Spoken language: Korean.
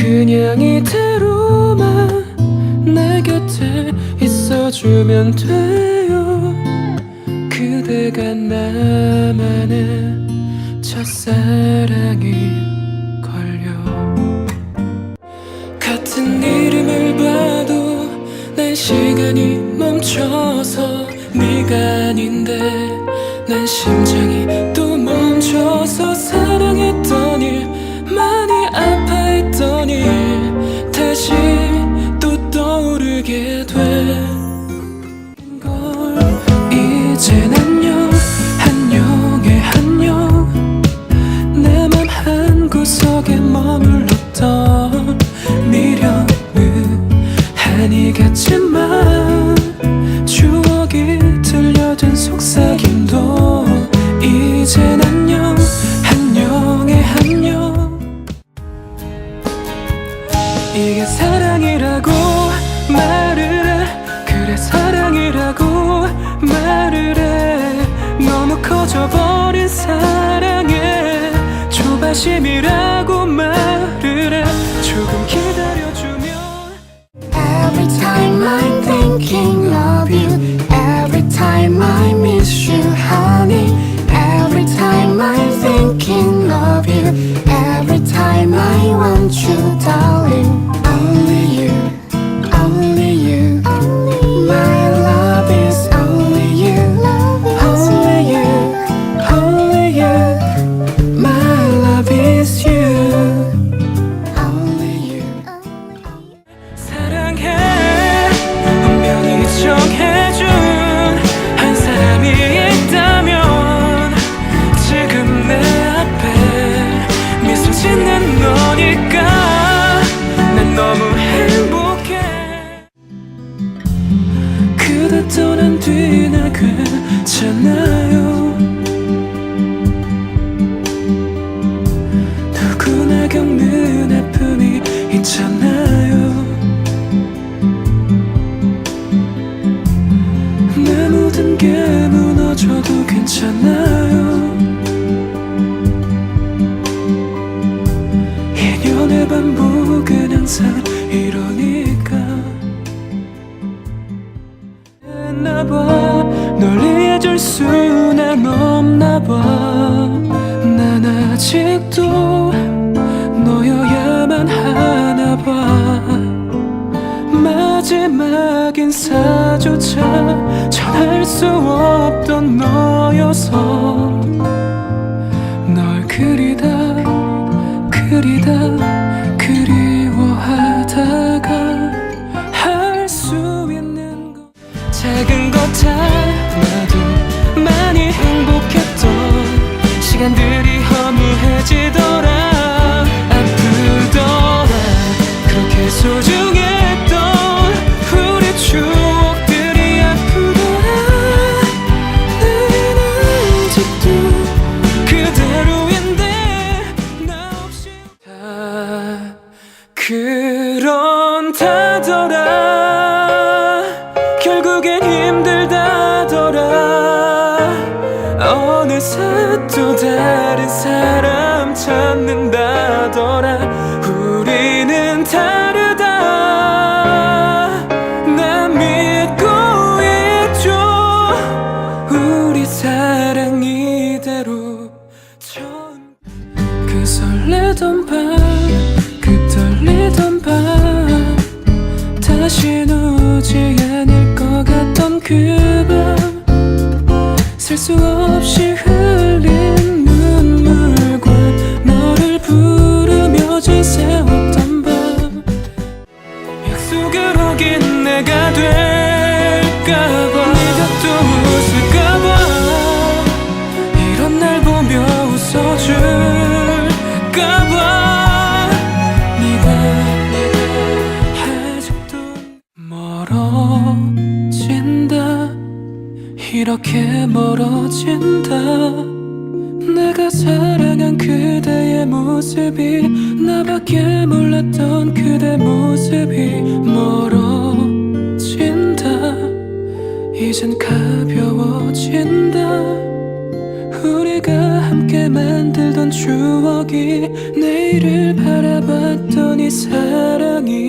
그냥 이대로만 내 곁에 있어주면 돼요. 그대가 나만의 첫사랑이 걸려. 같은 이름을 봐도 난 시간이 멈춰서 네가 아닌데 난 심장이 또 멈춰 한 구석에 머물렀던 미련은 아니겠지만 추억이 들려든 속삭 괜찮아요. 누구나 겪는 아픔이 있잖아요. 내 모든 게 무너져도 괜찮아요. 인연의 반복은 항상 이러니까. 했나봐. 널 이해해줄 수는 없나 봐. 난 아직도 너여야만 하나 봐. 마지막 인사조차 전할 수 없던 너여서. 널 그리다 그리다 그리워하다가 할 수 있는 것. 작은 것 그런다더라. 결국엔 힘들다더라. 어느새 또 다른 사람 찾는다더라. 우리는 다르다. 난 믿고 있죠. 우리 사랑 이대로 처음 그 설레던 밤 이렇게 멀어진다. 내가 사랑한 그대의 모습이 나밖에 몰랐던 그대 모습이 멀어진다. 이젠 가벼워진다. 우리가 함께 만들던 추억이 내일을 바라봤던 이 사랑이